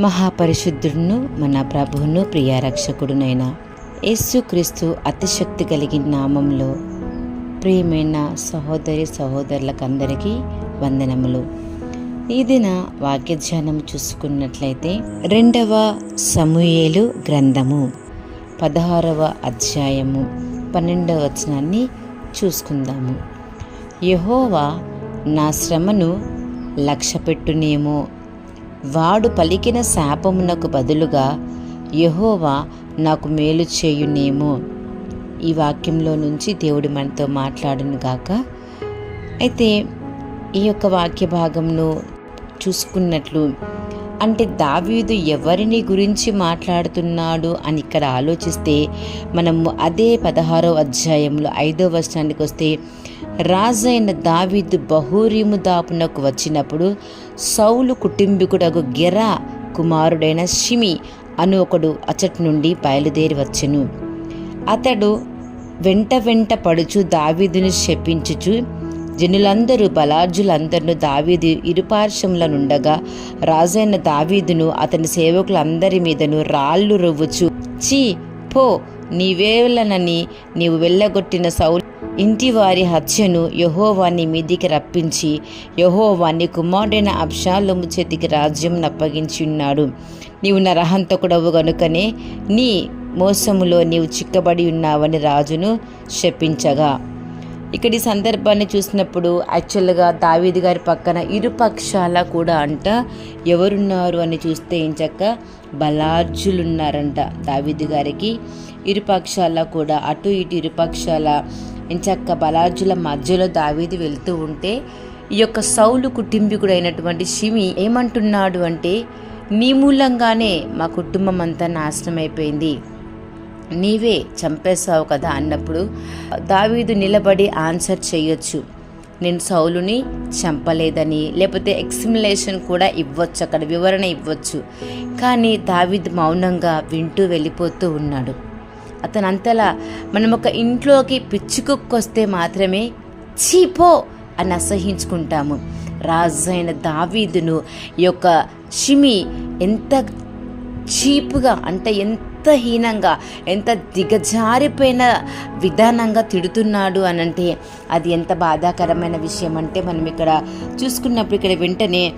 మహాపరిశుద్ధుడును మన ప్రభువును ప్రియారక్షకుడునైన యేసుక్రీస్తు అతిశక్తి కలిగిన నామంలో ప్రియమైన సహోదరి సహోదరులకందరికీ వందనములు. ఈ దిన వాక్యధ్యానం చూసుకున్నట్లయితే రెండవ సమూయేలు గ్రంథము పదహారవ అధ్యాయము పన్నెండవ వచనాన్ని చూసుకుందాము. యహోవా నా శ్రమను లక్ష్యపెట్టునేమో వాడు పలికిన శాపమునకు బదులుగా యహోవా నాకు మేలు చేయునేమో. ఈ వాక్యంలో నుంచి దేవుడు మనతో మాట్లాడును గాక. అయితే ఈ యొక్క వాక్య భాగంను చూసుకున్నట్లు అంటే దావీదు ఎవరిని గురించి మాట్లాడుతున్నాడు అని ఇక్కడ ఆలోచిస్తే మనము అదే పదహారో అధ్యాయంలో ఐదో వర్షానికి వస్తే రాజైన దావీదు బహూరిము దాపునకు వచ్చినప్పుడు సౌలు కుటుంబీకుడకు గెరా కుమారుడైన షిమి అను ఒకడు అచటి నుండి బయలుదేరి వచ్చెను. అతడు వెంట వెంట పడుచు దావీదును శపించుచు జనులందరూ బలార్జులందరిను దావీదు ఇరుపార్శ్వముల నుండగా రాజైన దావీదును అతని సేవకులందరి మీదను రాళ్ళు రువ్వుచు. చీ పో నీవేలనని నీవు వెళ్ళగొట్టిన సౌలు. ఇంటి వారి హత్యను యహోవాని మీదికి రప్పించి యహోవాని కుమారుడైన అబ్షాలోము చేతికి రాజ్యం అప్పగించి ఉన్నాడు నీవు నరహంతకుడవు గనుకనే నీ మోసములో నీవు చిక్కబడి ఉన్నావని రాజును శపించగా. ఇక్కడ ఈ సందర్భాన్ని చూసినప్పుడు యాక్చువల్గా దావీది గారి పక్కన ఇరుపక్షాల కూడా అంట ఎవరున్నారు అని చూస్తే ఇంచక్క బలార్జులున్నారంట దావీది గారికి. ఇరుపక్షాల కూడా అటు ఇటు ఇరుపక్షాల ఇంచక్క బలార్జుల మధ్యలో దావీది వెళ్తూ ఉంటే ఈ యొక్క సౌలు కుటుంబీకుడైనటువంటి షిమి ఏమంటున్నాడు అంటే నీ మూలంగానే మా కుటుంబం అంతా నాశనం అయిపోయింది నీవే చంపేశావు కదా అన్నప్పుడు దావీదు నిలబడి ఆన్సర్ చేయొచ్చు. నేను సౌలుని చంపలేదని లేకపోతే ఎక్స్మిలేషన్ కూడా ఇవ్వచ్చు అక్కడ వివరణ ఇవ్వచ్చు. కానీ దావీద్ మౌనంగా వింటూ వెళ్ళిపోతూ ఉన్నాడు. అతను అంతలా మనం ఒక ఇంట్లోకి పిచ్చుకొక్కొస్తే మాత్రమే చీపో అని అసహించుకుంటాము. రాజైన దావీదును ఈ యొక్క షిమి ఎంత చీపుగా అంటే ఎంత హీనంగా ఎంత దిగజారిపోయిన విధానంగా తిడుతున్నాడు అని అంటే అది ఎంత బాధాకరమైన విషయం అంటే మనం ఇక్కడ చూసుకున్నప్పుడు ఇక్కడ వెంటనే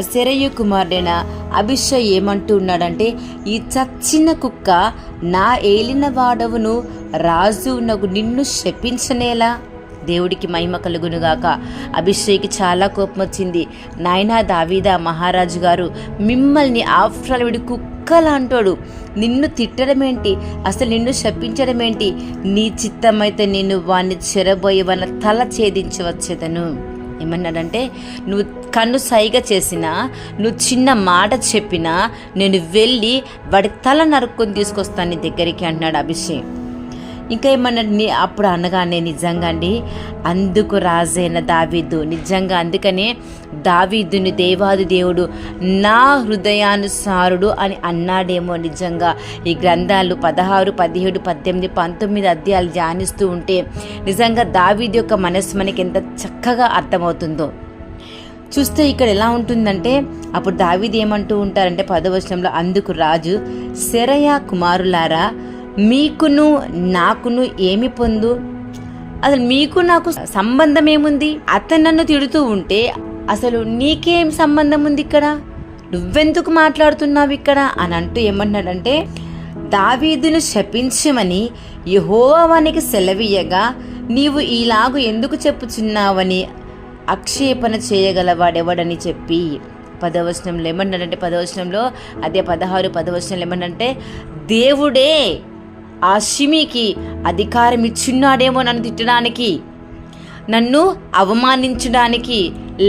శరయ్య శరయు కుమారుడైన అభిషయ్ ఏమంటూ ఉన్నాడంటే ఈ చచ్చిన కుక్క నా ఏలిన వాడవును రాజు నగు నిన్ను శపించనేలా? దేవుడికి మహిమ కలుగునుగాక అభిషేక్ చాలా కోపం వచ్చింది నాయనా దావీదా మహారాజు గారు మిమ్మల్ని ఆఫ్టర్ కుక్క కుక్కలాంటోడు నిన్ను తిట్టడం ఏంటి అసలు నిన్ను శపించడం ఏంటి నీ చిత్తమైతే నేను వాణ్ణి చెరబోయి వాళ్ళ తల ఛేదించవచ్చేదను. ఏమన్నాడంటే నువ్వు కన్ను సైగ చేసినా నువ్వు చిన్న మాట చెప్పినా నేను వెళ్ళి వాడి తల నరుక్కొని తీసుకొస్తాను నీ దగ్గరికి అంటున్నాడు అభిషేక్. ఇంకా ఏమన్నా అప్పుడు అనగానే నిజంగా అండి అందుకు రాజైన దావీదు. నిజంగా అందుకనే దావీదుని దేవాది దేవుడు నా హృదయానుసారుడు అని అన్నాడేమో నిజంగా. ఈ గ్రంథాలు పదహారు పదిహేడు పద్దెనిమిది పంతొమ్మిది అధ్యాయాలు ధ్యానిస్తూ ఉంటే నిజంగా దావీది యొక్క మనస్సు మనకి ఎంత చక్కగా అర్థమవుతుందో. చూస్తే ఇక్కడ ఎలా ఉంటుందంటే అప్పుడు దావీది ఏమంటూ ఉంటారంటే పదవచనంలో అందుకు రాజు శరయ కుమారులారా మీకును నాకును ఏమి పొందు? అసలు మీకు నాకు సంబంధం ఏముంది అతను నన్ను తిడుతూ ఉంటే అసలు నీకేం సంబంధం ఉంది ఇక్కడ? నువ్వెందుకు మాట్లాడుతున్నావు ఇక్కడ? అని అంటూ ఏమన్నాడంటే దావీదును శపించమని యహోవానికి సెలవీయగా నీవు ఈలాగు ఎందుకు చెప్పుచున్నావని అక్షేపణ చేయగలవాడెవడని చెప్పి పదవచనంలో ఏమన్నాడంటే పదవచనంలో అదే పదహారు పదవచనంలో ఏమన్నంటే దేవుడే ఆ షిమికి అధికారం ఇచ్చున్నాడేమో నన్ను తిట్టడానికి. నన్ను అవమానించడానికి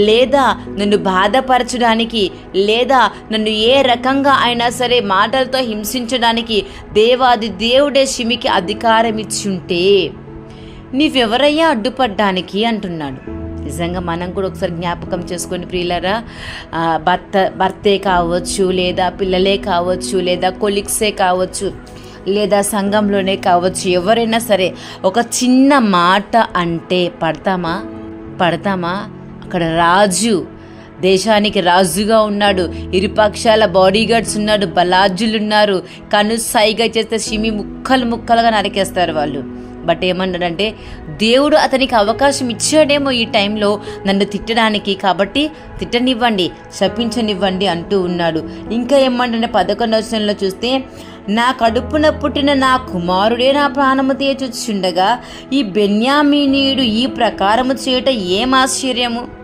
లేదా నన్ను బాధపరచడానికి లేదా నన్ను ఏ రకంగా అయినా సరే మాటలతో హింసించడానికి దేవాది దేవుడే షిమికి అధికారం ఇచ్చుంటే నీవెవరయ్యా అడ్డుపడ్డానికి అంటున్నాడు. నిజంగా మనం కూడా ఒకసారి జ్ఞాపకం చేసుకొని ప్రియులరా భర్త భర్తే కావచ్చు లేదా పిల్లలే కావచ్చు లేదా కొలిక్సే కావచ్చు లేదా సంఘంలోనే కావచ్చు ఎవరైనా సరే ఒక చిన్న మాట అంటే పడతామా? పడతామా? అక్కడ రాజు దేశానికి రాజుగా ఉన్నాడు ఇరుపక్షాల బాడీగార్డ్స్ ఉన్నాడు బలాజులు ఉన్నారు కను సైగా చేస్తే సిమి ముక్కలు ముక్కలుగా నరికేస్తారు వాళ్ళు. బట్ ఏమన్నాడంటే దేవుడు అతనికి అవకాశం ఇచ్చాడేమో ఈ టైంలో నన్ను తిట్టడానికి కాబట్టి తిట్టనివ్వండి శపించనివ్వండి అంటూ ఉన్నాడు. ఇంకా ఏమంటే పదకొండవ చూస్తే నా కడుపున పుట్టిన నా కుమారుడే నా ప్రాణము తీయచుచుండగా ఈ బెన్యామీనీయుడు ఈ ప్రకారము చేయట ఏం ఆశ్చర్యము?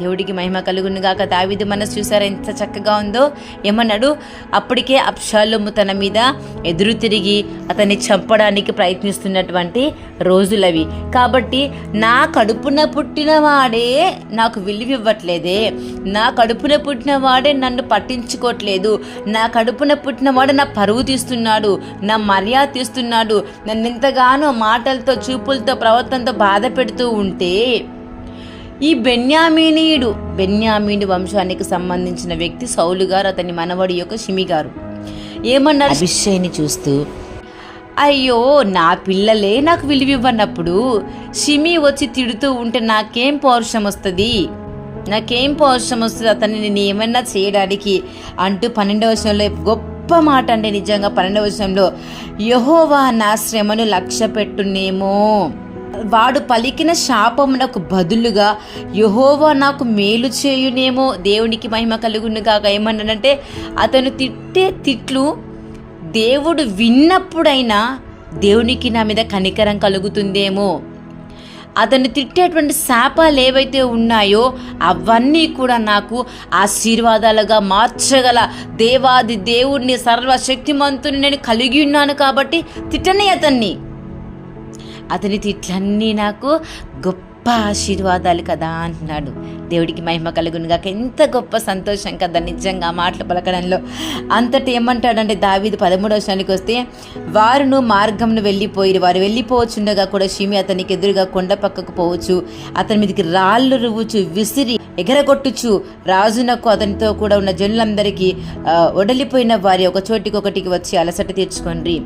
దేవుడికి మహిమ కలుగును గాక. దావిది మనసు చూసారా ఎంత చక్కగా ఉందో? ఏమన్నాడు? అప్పటికే అప్షాలోము తన మీద ఎదురు తిరిగి అతన్ని చంపడానికి ప్రయత్నిస్తున్నటువంటి రోజులవి. కాబట్టి నా కడుపున పుట్టిన వాడే నాకు విలువివ్వట్లేదే నా కడుపున పుట్టిన వాడే నన్ను పట్టించుకోవట్లేదు నా కడుపున పుట్టిన వాడే నా పరువు తీస్తున్నాడు నా మర్యాద తీస్తున్నాడు. నన్ను ఎంతగానో మాటలతో చూపులతో ప్రవర్తనతో బాధ పెడుతూ ఉంటే ఈ బెన్యామీనీయుడు బెన్యామీని వంశానికి సంబంధించిన వ్యక్తి సౌలు గారు అతని మనవడి యొక్క షిమి గారు ఏమన్నారు? అభిషేని చూస్తూ అయ్యో నా పిల్లలే నాకు విలువివ్వనప్పుడు షిమి వచ్చి తిడుతూ ఉంటే నాకేం పౌరుషం వస్తుంది? నాకేం పౌరుషం వస్తుంది? అతన్ని నేను ఏమన్నా చేయడానికి అంటూ పన్నెండవ వర్షంలో గొప్ప మాట అండి నిజంగా పన్నెండవ వర్షంలో యహోవా నా శ్రమను లక్ష్య పెట్టునేమో వాడు పలికిన శాపమునకు బదులుగా యహోవా నాకు మేలు చేయునేమో దేవునికి మహిమ కలుగునుగా ఏమన్నానంటే అతను తిట్టే తిట్లు దేవుడు విన్నప్పుడైనా దేవునికి నా మీద కనికరం కలుగుతుందేమో. అతను తిట్టేటువంటి శాపాలు ఏవైతే ఉన్నాయో అవన్నీ కూడా నాకు ఆశీర్వాదాలుగా మార్చగల దేవాది దేవుడిని సర్వశక్తిమంతుని నేను కలిగి ఉన్నాను కాబట్టి తిట్టనే అతన్ని. అతని తిట్లన్నీ నాకు గొప్ప ఆశీర్వాదాలు కదా అంటున్నాడు. దేవుడికి మహిమ కలుగునుగాక ఎంత గొప్ప సంతోషం కదా నిజంగా మాటలు పలకడంలో. అంతటి ఏమంటాడంటే దావీది పదమూడవ వర్షానికి వస్తే వారును మార్గంను వెళ్ళిపోయి వారు వెళ్ళిపోవచ్చుండగా కూడా షిమి అతనికి ఎదురుగా కొండ పక్కకు పోవచ్చు. అతని మీదకి రాళ్ళు రువ్వుచు విసిరి ఎగరగొట్టుచు రాజునకు అతనితో కూడా ఉన్న జనులందరికీ ఒడలిపోయిన వారి ఒక చోటికి ఒకటికి వచ్చి అలసట తీర్చుకోండి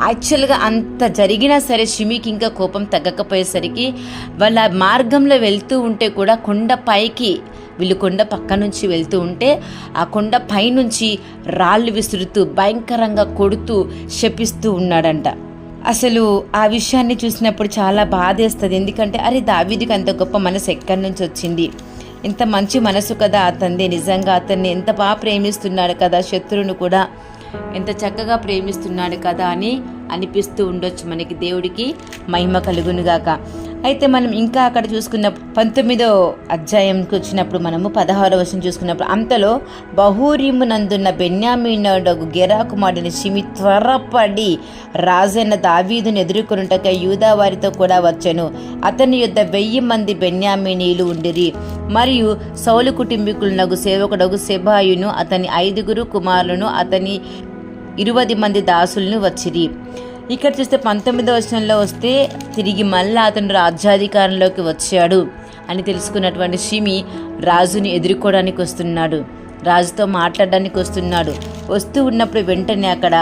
యాక్చువల్గా అంత జరిగినా సరే షిమికి ఇంకా కోపం తగ్గకపోయేసరికి వాళ్ళ మార్గంలో వెళ్తూ ఉంటే కూడా కొండ పైకి వీళ్ళు కొండ పక్క నుంచి వెళ్తూ ఉంటే ఆ కొండ పైనుంచి రాళ్ళు విసురుతూ భయంకరంగా కొడుతూ శపిస్తూ ఉన్నాడంట. అసలు ఆ విషయాన్ని చూసినప్పుడు చాలా బాధేస్తుంది. ఎందుకంటే అరే దావీదికి అంత గొప్ప మనసు ఎక్కడి నుంచి వచ్చింది? ఇంత మంచి మనసు కదా అతనిది నిజంగా అతన్ని ఎంత బాగా ప్రేమిస్తున్నాడు కదా శత్రువును కూడా. ఎంత చక్కగా ప్రేమిస్తున్నాడు కదా అని అనిపిస్తూ ఉండొచ్చు మనకి దేవుడికి మహిమ కలుగునుగాక. అయితే మనం ఇంకా అక్కడ చూసుకున్న పంతొమ్మిదో అధ్యాయంకి వచ్చినప్పుడు మనము పదహారో వర్షం చూసుకున్నప్పుడు అంతలో బహూరిము నందున్న బెన్యామీనుడు గెరా కుమారుడిని షిమి త్వరపడి రాజైన దావీదును ఎదుర్కొనుటక యూదా వారితో కూడా వచ్చెను. అతని యొద్ద వెయ్యి మంది బెన్యామీనీలు ఉండిరి. మరియు సౌలు కుటుంబీకులనగు సేవకుడగు సెబాయును అతని ఐదుగురు కుమారులను అతని ఇరువది మంది దాసులను వచ్చిరి. ఇక్కడ చూస్తే పంతొమ్మిదవ వచనంలో వస్తే తిరిగి మళ్ళా అతను రాజ్యాధికారంలోకి వచ్చాడు అని తెలుసుకున్నటువంటి షిమి రాజుని ఎదుర్కోవడానికి వస్తున్నాడు. రాజుతో మాట్లాడడానికి వస్తున్నాడు. వస్తూ ఉన్నప్పుడు వెంటనే అక్కడ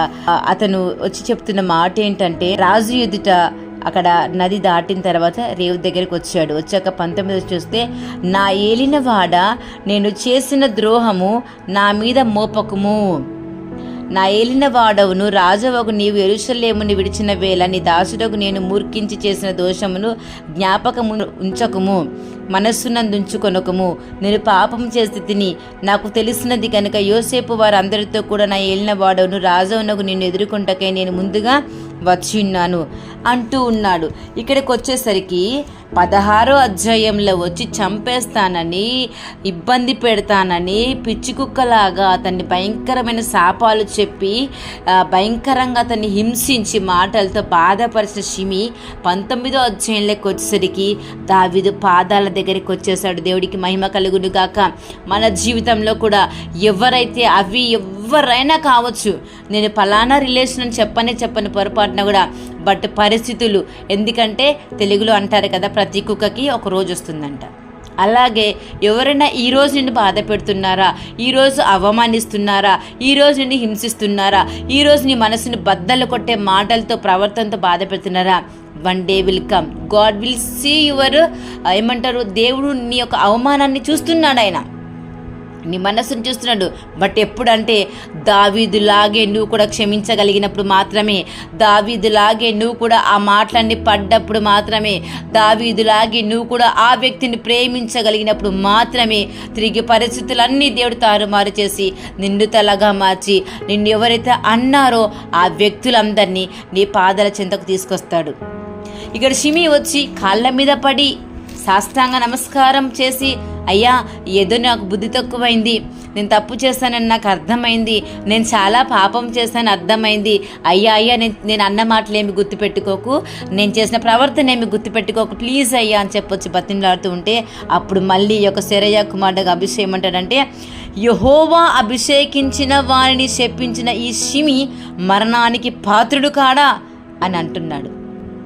అతను వచ్చి చెప్తున్న మాట ఏంటంటే రాజు ఎదుట అక్కడ నది దాటిన తర్వాత రేవు దగ్గరికి వచ్చాడు. వచ్చాక పంతొమ్మిది చూస్తే నా ఏలినవాడ నేను చేసిన ద్రోహము నా మీద మోపకము. నా ఏలిన వాడవును రాజవగు నీవు ఎరుషలేముని విడిచిన వేళ నీ దాసుడకు నేను మూర్ఖించి చేసిన దోషమును జ్ఞాపకము ఉంచకము మనస్సునందుంచుకొనకము. నేను పాపం చేసి తిని నాకు తెలిసినది కనుక యోసేపు వారందరితో కూడా నా ఏలిన వాడవును రాజవునకు నిన్ను ఎదుర్కొంటకై నేను ముందుగా వచ్చి ఉన్నాను అంటూ ఉన్నాడు. ఇక్కడికి వచ్చేసరికి పదహారో అధ్యాయంలో వచ్చి చంపేస్తానని ఇబ్బంది పెడతానని పిచ్చి కుక్కలాగా అతన్ని భయంకరమైన శాపాలు చెప్పి భయంకరంగా అతన్ని హింసించి మాటలతో బాధపరిచిన షిమి పంతొమ్మిదో అధ్యాయంలోకి వచ్చేసరికి దావిదు పాదాల దగ్గరికి వచ్చేసాడు. దేవుడికి మహిమ కలుగునుగాక. మన జీవితంలో కూడా ఎవరైతే అవి ఎవరైనా కావచ్చు. నేను ఫలానా రిలేషన్ అని చెప్పనే చెప్పని పొరపాటున కూడా బట్ పరిస్థితులు ఎందుకంటే తెలుగులో అంటారు కదా ప్రతి కుక్కకి ఒక రోజు వస్తుందంట. అలాగే ఎవరైనా ఈ రోజు నిన్ను బాధ పెడుతున్నారా ఈరోజు అవమానిస్తున్నారా ఈ రోజు నిన్ను హింసిస్తున్నారా ఈ రోజు నీ మనసుని బద్దలు కొట్టే మాటలతో ప్రవర్తనతో బాధ పెడుతున్నారా? One day will come God will see your ఏమంటారు దేవుడు నీ యొక్క అవమానాన్ని చూస్తున్నాడు ఆయన. నీ మనసును చూస్తున్నాడు. బట్ ఎప్పుడంటే దావీదులాగే నువ్వు కూడా క్షమించగలిగినప్పుడు మాత్రమే దావీదులాగే నువ్వు కూడా ఆ మాటలన్నీ పడ్డప్పుడు మాత్రమే దావీదులాగే నువ్వు కూడా ఆ వ్యక్తిని ప్రేమించగలిగినప్పుడు మాత్రమే తిరిగి పరిస్థితులన్నీ దేవుడు తారుమారు చేసి నిన్ను తలగా మార్చి నిన్ను ఎవరైతే అన్నారో ఆ వ్యక్తులందరినీ నీ పాదాల చింతకు తీసుకొస్తాడు. ఇక్కడ షిమి వచ్చి కాళ్ళ మీద పడి సాష్టాంగ నమస్కారం చేసి అయ్యా ఏదో నాకు బుద్ధి తక్కువైంది. నేను తప్పు చేశానని నాకు అర్థమైంది. నేను చాలా పాపం చేశాను అర్థమైంది. అయ్యా అయ్యా నేను నేను అన్న మాటలు ఏమి గుర్తుపెట్టుకోకు. నేను చేసిన ప్రవర్తన ఏమి గుర్తుపెట్టుకోకు. ప్లీజ్ అయ్యా అని చెప్పొచ్చు బతిమలాడుతూ ఉంటే అప్పుడు మళ్ళీ ఒక యొక్క శరయ్య కుమారుడుగా అభిషేకం అంటాడంటే యహోవా అభిషేకించిన వారిని శపించిన ఈ షిమి మరణానికి పాత్రుడు కాడా? అని అంటున్నాడు.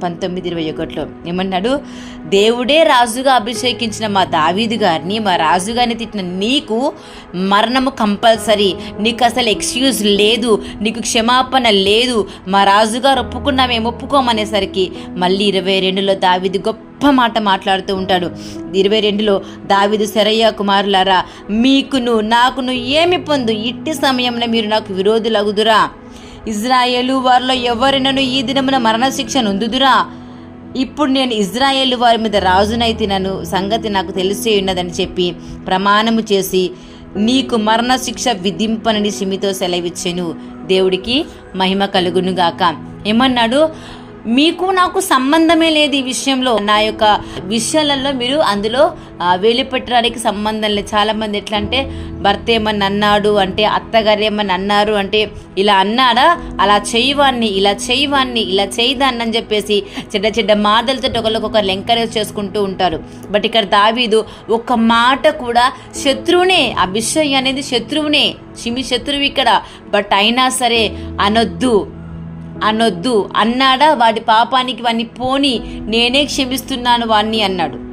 పంతొమ్మిది ఇరవై ఒకటిలో. ఏమన్నాడు? దేవుడే రాజుగా అభిషేకించిన మా దావీదు గారిని మా రాజుగారిని తిట్టిన నీకు మరణము కంపల్సరీ. నీకు అసలు ఎక్స్క్యూజ్ లేదు నీకు క్షమాపణ లేదు. మా రాజుగారు ఒప్పుకున్నా మేము ఒప్పుకోమనేసరికి మళ్ళీ ఇరవై రెండులో దావీదు గొప్ప మాట మాట్లాడుతూ ఉంటాడు. ఇరవై రెండులో దావిదు శరయ్య కుమారులారా మీకును నాకును ఏమి పొందు? ఇట్టి సమయంలో మీరు నాకు విరోధులగుదురా? ఇజ్రాయేలు వారిలో ఎవరినను ఈ దినమున మరణశిక్ష నొందుదురా? ఇప్పుడు నేను ఇజ్రాయేల్ వారి మీద రాజునైతినను సంగతి నాకు తెలిసే ఉన్నదని చెప్పి ప్రమాణము చేసి నీకు మరణశిక్ష విధింపనని సిమితో సెలవిచ్చెను. దేవుడికి మహిమ కలుగునుగాక. ఏమన్నాడు? మీకు నాకు సంబంధమే లేదు ఈ విషయంలో. నా యొక్క విషయాలలో మీరు అందులో వేలిపెట్టడానికి సంబంధం లేదు. చాలామంది ఎట్లా అంటే భర్త ఏమని అన్నాడు అంటే అత్తగారు ఏమని అన్నారు అంటే ఇలా అన్నాడా? అలా చేయవాన్ని ఇలా చేయవాన్ని ఇలా చేయదాన్ని అని చెప్పేసి చెడ్డ చెడ్డ మాటలతో ఒకరికొకరు ఎంకరేజ్ చేసుకుంటూ ఉంటారు. బట్ ఇక్కడ దావీదు ఒక్క మాట కూడా శత్రువునే అభిషయ్ అనేది శత్రువునే చిమి శత్రువు ఇక్కడ. బట్ అయినా సరే అనొద్దు. అనొద్దు. అన్నాడా? వాడి పాపానికి వాడిని పోని నేనే క్షమిస్తున్నాను వాణ్ణి అన్నాడు.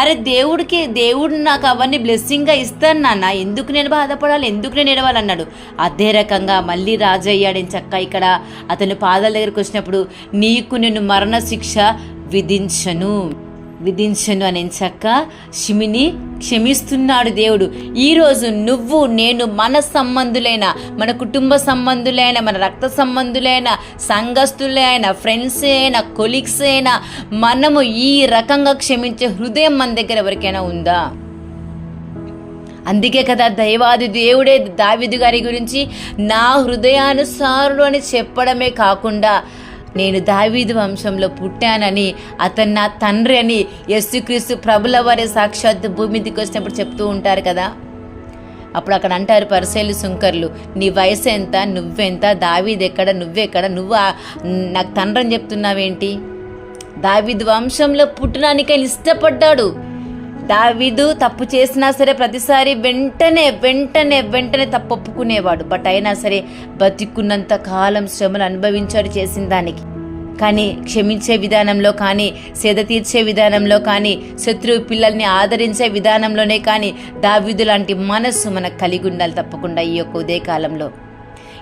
అరే దేవుడికి దేవుడు నాకు అవన్నీ బ్లెస్సింగ్గా ఇస్తాను నాన్న. ఎందుకు నేను బాధపడాలి? ఎందుకు నేను ఎడవాలి అన్నాడు. అదే రకంగా మళ్ళీ రాజు అయ్యాడని చక్క ఇక్కడ? అతను పాదాల దగ్గరికి వచ్చినప్పుడు నీకు నేను మరణ శిక్ష విధించను. విధించను అని చక్క. షిమిని క్షమిస్తున్నాడు దేవుడు. ఈరోజు నువ్వు నేను మన సంబంధులైన మన కుటుంబ సంబంధులైన మన రక్త సంబంధులైన సంఘస్థులే అయినా ఫ్రెండ్స్ అయినా కొలీగ్స్ అయినా మనము ఈ రకంగా క్షమించే హృదయం మన దగ్గర ఎవరికైనా ఉందా? అందుకే కదా దైవాది దేవుడే దావిదు గారి గురించి నా హృదయానుసారుడు అని చెప్పడమే కాకుండా నేను దావీదు వంశంలో పుట్టానని అతను నా తండ్రి అని యస్సుక్రీస్తు ప్రభుల వారి సాక్షాత్ భూమి వచ్చినప్పుడు చెప్తూ ఉంటారు కదా. అప్పుడు అక్కడ అంటారు పరిశైలు సుంకర్లు నీ వయసు ఎంత? నువ్వెంత? దావీది ఎక్కడ? నువ్వెక్కడ? నువ్వు నాకు తండ్రి అని చెప్తున్నావేంటి? దావీదు వంశంలో పుట్టడానికైనా ఇష్టపడ్డాడు. దావీదు తప్పు చేసినా సరే ప్రతిసారి వెంటనే వెంటనే వెంటనే తప్పు ఒప్పుకునేవాడు బట్ అయినా సరే బతికున్నంత కాలం శ్రమలు అనుభవించాడు చేసిన దానికి. కానీ క్షమించే విధానంలో కానీ సేద తీర్చే విధానంలో కానీ శత్రువు పిల్లల్ని ఆదరించే విధానంలోనే కానీ దావీదు లాంటి మనస్సు మనకు కలిగి ఉండాలి తప్పకుండా ఈ యొక్క ఉదయకాలంలో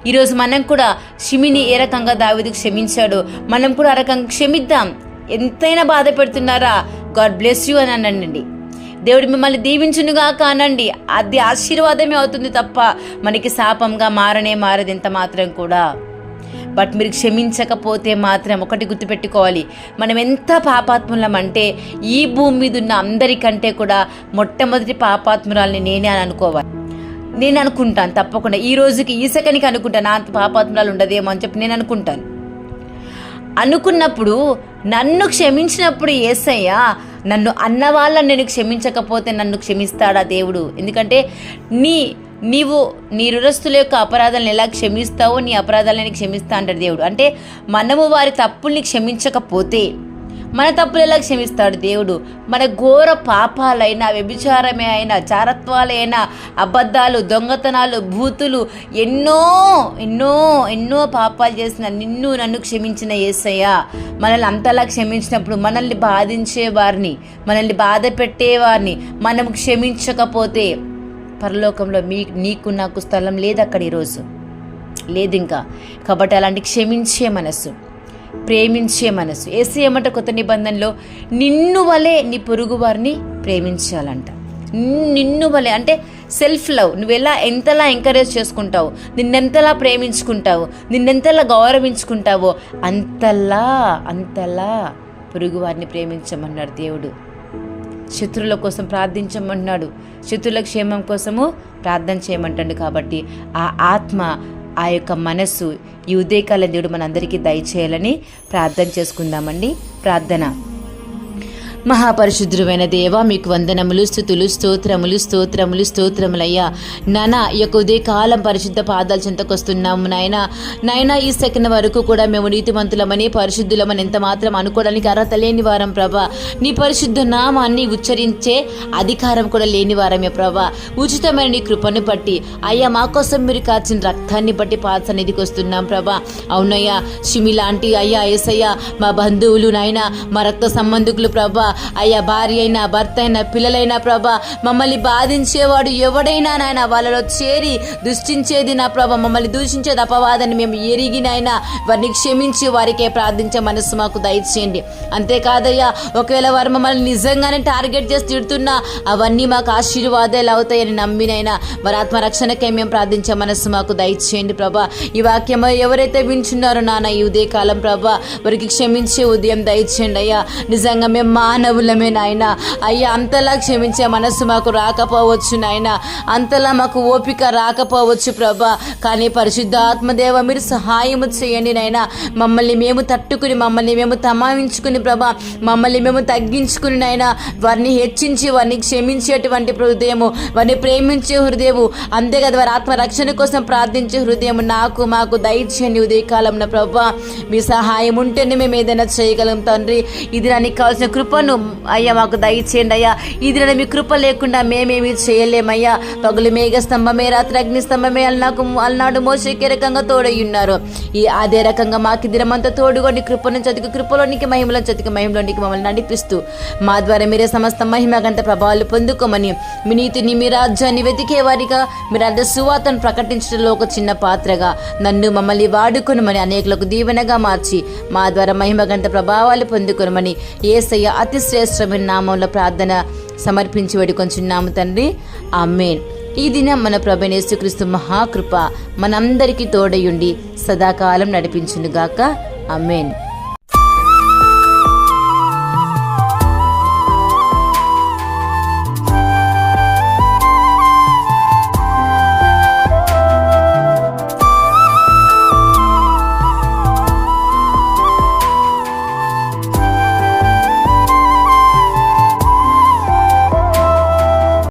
ఈరోజు మనం కూడా షిమిని ఏ రకంగా దావిదు క్షమించాడో మనం కూడా ఆ రకంగా క్షమిద్దాం. ఎంతైనా బాధ పెడుతున్నారా? గాడ్ బ్లెస్ యూ అని అనండి. దేవుడు మిమ్మల్ని దీవించునుగా కానండి అది ఆశీర్వాదమే అవుతుంది తప్ప మనకి శాపంగా మారనే మారదు ఇంత మాత్రం కూడా. బట్ మీరు క్షమించకపోతే మాత్రం ఒకటి గుర్తుపెట్టుకోవాలి. మనం ఎంత పాపాత్ములం అంటే ఈ భూమి మీద ఉన్న అందరికంటే కూడా మొట్టమొదటి పాపాత్మురాల్ని నేనే అని అనుకోవాలి. నేను అనుకుంటాను తప్పకుండా. ఈ రోజుకి ఈ సెకండ్కి అనుకుంటాను నా పాపాత్మురాలు ఉండదేమో అని చెప్పి నేను అనుకుంటాను. అనుకున్నప్పుడు నన్ను క్షమించినప్పుడు ఏసయ్యా నన్ను అన్న వాళ్ళని నేను క్షమించకపోతే నన్ను క్షమిస్తాడా దేవుడు? ఎందుకంటే నీ నీవు నీ రురస్తుల యొక్క అపరాధాలను ఎలా క్షమిస్తావో నీ అపరాధాలని క్షమిస్తా అంటాడు దేవుడు. అంటే మనము వారి తప్పుల్ని క్షమించకపోతే మన తప్పులు ఎలా క్షమిస్తాడు దేవుడు? మన ఘోర పాపాలైన వ్యభిచారమే అయినా చారత్వాలైనా అబద్ధాలు దొంగతనాలు భూతులు ఎన్నో ఎన్నో ఎన్నో పాపాలు చేసిన నిన్ను నన్ను క్షమించిన యేసయ్య మనల్ని అంతలా క్షమించినప్పుడు మనల్ని బాధించే వారిని మనల్ని బాధ పెట్టేవారిని మనం క్షమించకపోతే పరలోకంలో మీ నీకు నాకు స్థలం లేదు అక్కడ ఈరోజు. లేదు ఇంకా కాబట్టి అలాంటి క్షమించే మనస్సు. ప్రేమించే మనసు. ఏసు ఏమంట కొత్త నిబంధనలో నిన్ను వలే నీ పొరుగు వారిని ప్రేమించాలంట. నిన్ను వలే అంటే సెల్ఫ్ లవ్. నువ్వు ఎలా ఎంతలా ఎంకరేజ్ చేసుకుంటావు? నిన్నెంతలా ప్రేమించుకుంటావు? నిన్నెంతలా గౌరవించుకుంటావో? అంతలా అంతలా పొరుగువారిని ప్రేమించమన్నాడు దేవుడు. శత్రువుల కోసం ప్రార్థించమన్నాడు. శత్రువుల క్షేమం కోసము ప్రార్థన చేయమంటాడు కాబట్టి ఆ ఆత్మ ఆ యొక్క మనస్సు ఈ ఉదయకాల దేవుడు మనందరికీ దయచేయాలని ప్రార్థన చేసుకుందామండి. ప్రార్థన. మహాపరిశుద్ధువైన దేవ మీకు వందనములు స్థుతులు స్తోత్రములు స్తోత్రములు స్తోత్రములయ్యా. నాన్న ఈ యొక్క ఉదయకాలం పరిశుద్ధ పాదాల చెంతకొస్తున్నాము నాయన. నాయన ఈ సెకండ్ వరకు కూడా మేము నీతిమంతులమని పరిశుద్ధులమని ఎంత మాత్రం అనుకోవడానికి అర్హత లేని వారం ప్రభా. నీ పరిశుద్ధ నామాన్ని ఉచ్చరించే అధికారం కూడా లేని వారమే ప్రభా. ఉచితమైన నీ కృపను బట్టి అయ్యా మా కోసం మీరు కాచిన రక్తాన్ని బట్టి పాద సన్నిధికి వస్తున్నాం ప్రభా. అవునయ్యా షిమి లాంటి అయ్యా ఏసయ్యా మా బంధువులు నాయన మా రక్త సంబంధికులు ప్రభా. అయ్యా భార్య అయినా భర్త అయినా పిల్లలైనా ప్రభా మమ్మల్ని బాధించేవాడు ఎవడైనా నాయన వాళ్ళలో చేరి దృష్టించేది నా ప్రభా మమ్మల్ని దూషించేది అపవాదని మేము ఎరిగినైనా వారిని క్షమించి వారికే ప్రార్థించే మనసు మాకు దయచేయండి. అంతేకాదయ్యా ఒకవేళ వారు మమ్మల్ని నిజంగానే టార్గెట్ చేసి తిడుతున్నా అవన్నీ మాకు ఆశీర్వాదాలు అవుతాయని నమ్మినైనా వారి ఆత్మరక్షణకే మేము ప్రార్థించే మనసు మాకు దయచేయండి ప్రభా. ఈ వాక్యము ఎవరైతే వింటున్నారో నాన్న ఈ ఉదయకాలం ప్రభా వారికి క్షమించే ఉదయం దయచేయండి అయ్యా. నిజంగా మేము మానవులమే నాయన. అయ్యా అంతలా క్షమించే మనస్సు మాకు రాకపోవచ్చు నాయన. అంతలా మాకు ఓపిక రాకపోవచ్చు ప్రభా. కానీ పరిశుద్ధ ఆత్మదేవ మీరు సహాయము చేయండి నాయన. మమ్మల్ని మేము తట్టుకుని మమ్మల్ని మేము తమాయించుకుని ప్రభా. మమ్మల్ని మేము తగ్గించుకుని నాయన. వారిని హెచ్చించి వారిని క్షమించేటువంటి హృదయము వారిని ప్రేమించే హృదయము అంతేకాదు వారి ఆత్మరక్షణ కోసం ప్రార్థించే హృదయం నాకు మాకు దయచేయండి ఉదయకాలంలో ప్రభా. మీ సహాయం ఉంటేనే మేము ఏదైనా చేయగలం తండ్రి. ఇది నాకు కావాల్సిన కృపను అయ్యా మాకు దయచేయండి అయ్యా. ఇది మీ కృప లేకుండా మేమేమి చేయలేమయ్యా. పగులు మేఘ స్తంభమే రాత్రి అగ్ని స్తంభమే అల్నాకు అల్నాడు మోసకే రకంగా తోడై ఉన్నారు. ఈ అదే రకంగా మాకు దినమంతా తోడుగొని కృపను చతికి కృపలోనికి మహిమలో చతికి మహిమలోనికి మమ్మల్ని నడిపిస్తూ. మా ద్వారా మీరే సమస్త మహిమ గంట ప్రభావాలు పొందుకోమని మీ నీతిని మీ రాజ్యాన్ని వెతికే వారిగా మీరు అర్థ సువార్తను ప్రకటించడంలో ఒక చిన్న పాత్రగా నన్ను మమ్మల్ని వాడుకొనమని అనేకులకు దీవెనగా మార్చి మా ద్వారా మహిమ గంట ప్రభావాలు పొందుకొనమని ఏసయ్య అతి శ్రేష్టమైన నామంలో ప్రార్థన సమర్పించి వేడుకొంచున్నాము తండ్రి. ఆమెన్. ఈ దినం మన ప్రభనేసుక్రీస్తు మహాకృప మనందరికీ తోడయుండి సదాకాలం నడిపించునుగాక. అమేన్